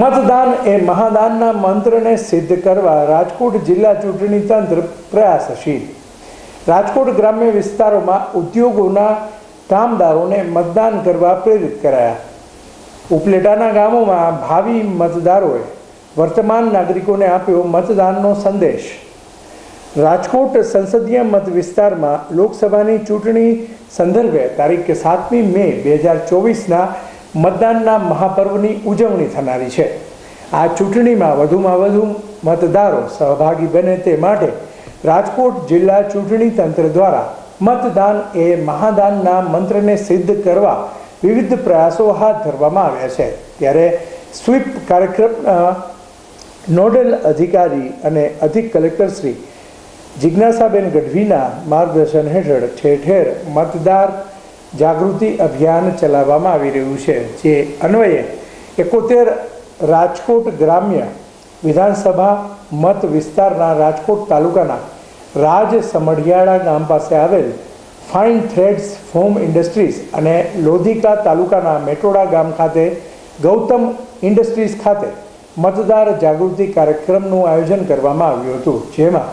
મતદાન એ મહાદાનના મંત્રને સિદ્ધ કરવા રાજકોટ જિલ્લા ચૂંટણી તંત્ર પ્રયાસશીલ. રાજકોટ ગ્રામ્ય વિસ્તારોમાં ઉદ્યોગોના કામદારોને મતદાન કરવા પ્રેરિત કરાયા. ઉપલેટાના ગામોમાં ભાવિ મતદારોએ વર્તમાન નાગરિકોને આપ્યો મતદાનનો સંદેશ. રાજકોટ સંસદીય મત વિસ્તારમાં લોકસભાની ચૂંટણી સંદર્ભે તારીખ સાતમી મે બે હજાર ચોવીસના મતદાનના મહાપર્વની ઉજવણી થનારી છે. આ ચૂંટણીમાં વધુમાં વધુ મતદારો સહભાગી બને તે માટે રાજકોટ જિલ્લા ચૂંટણી તંત્ર દ્વારા મતદાન એ મહાદાનના મંત્રને સિદ્ધ કરવા વિવિધ પ્રયાસો હાથ ધરવામાં આવ્યા છે. ત્યારે સ્વીપ કાર્યક્રમના નોડલ અધિકારી અને અધિક કલેક્ટર શ્રી જિજ્ઞાસાબેન ગઢવીના માર્ગદર્શન હેઠળ ઠેર ઠેર મતદાર જાગૃતિ અભિયાન ચલાવવામાં આવી રહ્યું છે, જે અન્વયે એકોતેર રાજકોટ ગ્રામ્ય વિધાનસભા મત વિસ્તારના રાજકોટ તાલુકાના રાજ સમઢિયાળા ગામ પાસે આવેલ ફાઇન થ્રેડ્સ ફોમ ઇન્ડસ્ટ્રીઝ અને લોધિકા તાલુકાના મેટોડા ગામ ખાતે ગૌતમ ઇન્ડસ્ટ્રીઝ ખાતે મતદાર જાગૃતિ કાર્યક્રમનું આયોજન કરવામાં આવ્યું હતું, જેમાં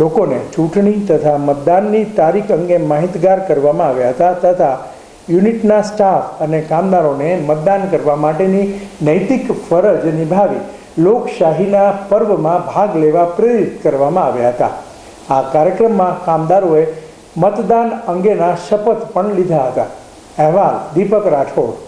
લોકોને ચૂંટણી તથા મતદાનની તારીખ અંગે માહિતગાર કરવામાં આવ્યા હતા તથા યુનિટના સ્ટાફ અને કામદારોને મતદાન કરવા માટેની નૈતિક ફરજ નિભાવી લોકશાહીના પર્વમાં ભાગ લેવા પ્રેરિત કરવામાં આવ્યા હતા. આ કાર્યક્રમમાં કામદારોએ મતદાન અંગેના શપથ પણ લીધા હતા. અહેવાલ દીપક રાઠોડ.